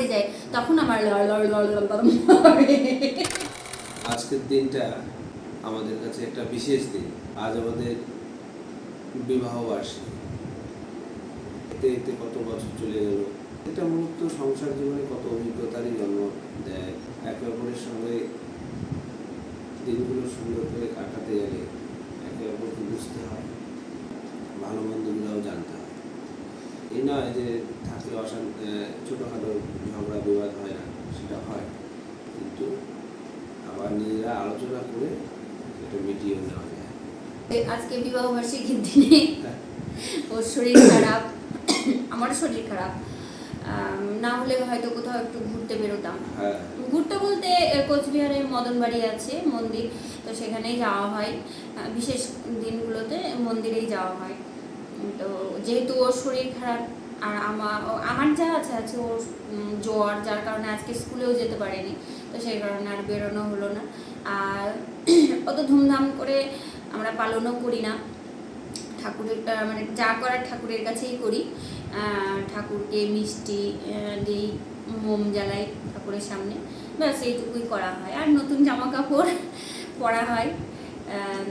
ঘাবড়ে যায় তখন আমার। আজকের দিনটা আমাদের কাছে একটা বিশেষ দিন আজ আমাদের বিবাহ বার্ষিকী এতে এতে কত বছর চলে গেল এটা মূলত সংসার জীবনে কত অভিজ্ঞতারই জন্ম দেয় একে অপরের সঙ্গে দিনগুলো সুন্দর করে কাটাতে গেলে একে অপরকে বুঝতে হয় ভালো মন্দগুলোও জানতে হয় এই নয় যে থাকলে অশান ছোটোখাটো ঝগড়া বিবাদ হয় না সেটা হয়। কিন্তু আবার নিজেরা আলোচনা করে এটা মিটিয়ে নেওয়া যায়। আজকে বিবাহ বার্ষিকীর দিনে ওর শরীর খারাপ আমারও শরীর খারাপ। না হলে হয়তো কোথাও একটু ঘুরতে বেরোতাম। হ্যাঁ। ঘুরতে বলতে কোচবিহারে মদনবাড়ি আছে মন্দির। তো সেখানেই যাওয়া হয়। বিশেষ দিনগুলোতে মন্দিরেই যাওয়া হয়। তো যেহেতু ওর শরীর খারাপ, আর আমার আমার যা আছে আছে ওর জ্বর, যার কারণে আজকে স্কুলেও যেতে পারেনি, তো সেই কারণে আর বেরোনো হলো না। আর অত ধুমধাম করে আমরা পালনও করি না। ঠাকুরের মানে যা করার ঠাকুরের কাছেই করি। ঠাকুরকে মিষ্টি দিই, মোম জ্বালাই ঠাকুরের সামনে। ব্যাস, এইটুকুই করা হয়। আর নতুন জামা কাপড় পরা হয়।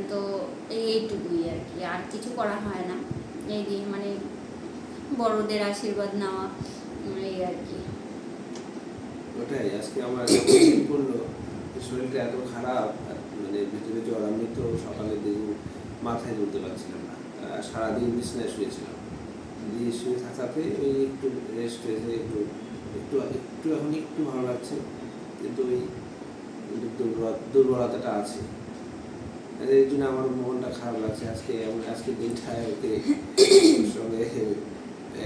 তো এইটুকুই আর কি। আর কিছু করা হয় না। এই মানে বড়দের আশীর্বাদ নেওয়া, এই আর কি। ওটাই, আজকে আমার পড়ল শরীরটা এত খারাপ মানে ভিতরে জ্বর আমি তো সকালে দিন মাথায় তুলতে পারছিলাম না সারাদিন বিছনায় শুয়েছিলাম। দিয়ে শুয়ে থাকাতে ওই একটু রেস্ট হয়েছে একটু একটু একটু এখন একটু ভালো লাগছে, কিন্তু ওই দুর্বলতাটা আছে। এই জন্য আমার মনটা খারাপ লাগছে। আজকে এমন আজকে দিনটা ওকে সঙ্গে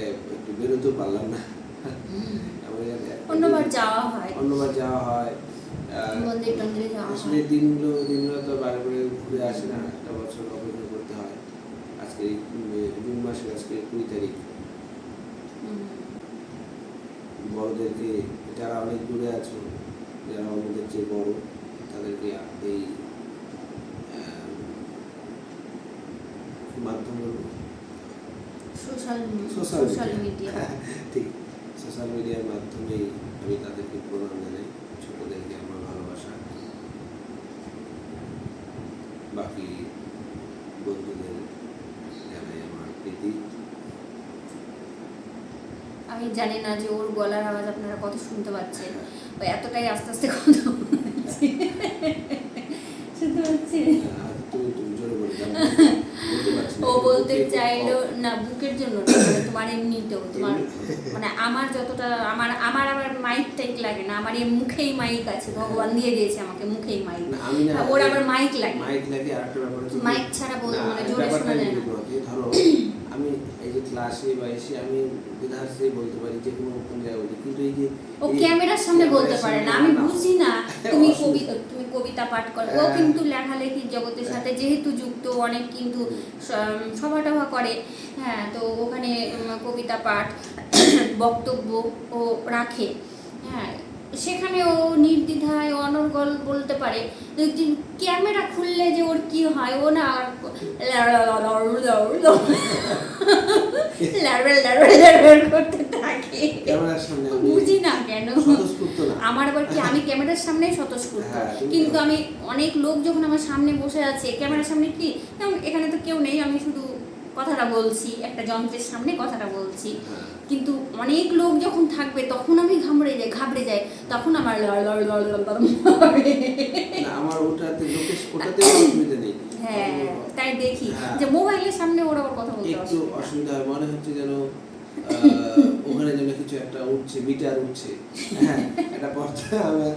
একটু বেরোতেও পারলাম না। অন্যবার যাওয়া হয়। অন্যবার যাওয়া হয়। মন্দির টন্দিরে যাওয়া আসলে দিনগুলো দিনগুলো তো বারে বারে ঘুরে আসে না। একটা বছর অপেক্ষা করতে হয়। আজকে জুন মাসের আজকে কুড়ি তারিখ। বড়দেরকে যারা অনেক দূরে আছো যারা আমাদের চেয়ে বড় তাদেরকে এই মাধ্যম বলব সোশ্যাল মিডিয়া ঠিক। সোশ্যাল মিডিয়ার মাধ্যমেই আমি তাদেরকে প্রণাম জানাই ছোটদেরকে আমার ভালোবাসা। বাকি বন্ধুদের জানাই আমার প্রীতি। আমি জানি না যে ওর গলার আওয়াজ আপনারা কত শুনতে পাচ্ছেন। ও এতটাই আস্তে আস্তে কথা বলছে। শুনতে পাচ্ছি তুমি তুমি জোরে বলে দাও বলতে পারছি না। ও বলতে চাইলো না বুকের জন্য মানে তোমার এমনিতেও তোমার মানে আমার যতটা আমার আমার আবার মাইক টাইক লাগে না আমার মুখেই মাইক আছে ভগবান দিয়ে দিয়েছে আমাকে মুখেই মাইক ওর আবার মাইক লাগে মাইক লাগে আর একটা ব্যাপার মাইক ছাড়া বল- না, মানে জোরে শোনা যায় না। ধরো আমি এই যে ক্লাসে বা এসে আমি বিধার্সে বলতে পারি যে কোনো কোন জায়গায় কিন্তু এই যে ও ক্যামেরার সামনে বলতে পারে না আমি না। বুঝি না তুমি অসুবিধা। কবিতা তুমি কবিতা পাঠ করো ও হ্যাঁ। কিন্তু লেখালেখির জগতের সাথে যেহেতু যুক্ত অনেক কিন্তু স- সভা টভা করে হ্যাঁ তো ওখানে কবিতা পাঠ বক্তব্য ও রাখে হ্যাঁ সেখানে ও নির্দ্বিধায় অনর্গল বলতে পারে ক্যামেরা খুললে যে ওর কি হয় ও না করতে থাকে কেন আমার আবার কি আমি ক্যামেরার সামনেই স্বতঃস্ফূর্ত হ্যাঁ, কিন্তু আমি অনেক লোক যখন আমার সামনে বসে আছে ক্যামেরার সামনে কি এখানে তো কেউ নেই আমি শুধু কথাটা বলছি একটা যন্ত্রের সামনে কথাটা বলছি হ্যাঁ। কিন্তু অনেক লোক যখন থাকবে তখন আমি ঘাবড়ে যাই ঘাবড়ে যাই তখন আমার লড় লড় লড় লড় আমার ওটাতে লোকে ওটাতে অসুবিধা নেই হ্যাঁ তাই দেখি হ্যাঁ। যে মোবাইলের সামনে ওরা কথা বলতে একটু অসুবিধা হয় মনে হচ্ছে যেন ওখানে যেন কিছু একটা উঠছে মিটার উঠছে। হ্যাঁ একটা আমার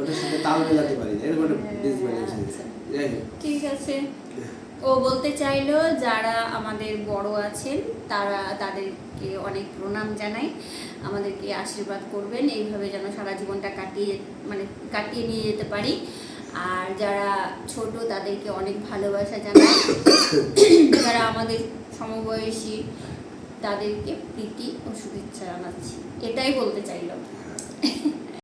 ওটার সাথে তাল মেলাতে পারি। এরকম একটা ডিসব্যালেন্স আচ্ছা। যাই হোক। ঠিক আছে। ও বলতে চাইলো যারা আমাদের বড় আছেন তারা তাদেরকে অনেক প্রণাম জানাই। আমাদেরকে আশীর্বাদ করবেন এইভাবে যেন সারা জীবনটা কাটিয়ে মানে কাটিয়ে নিয়ে যেতে পারি। আর যারা ছোট তাদেরকে অনেক ভালোবাসা জানাই। যারা আমাদের সমবয়সী তাদেরকে প্রীতি ও শুভেচ্ছা জানাচ্ছি এটাই বলতে চাইলো হ্যাঁ।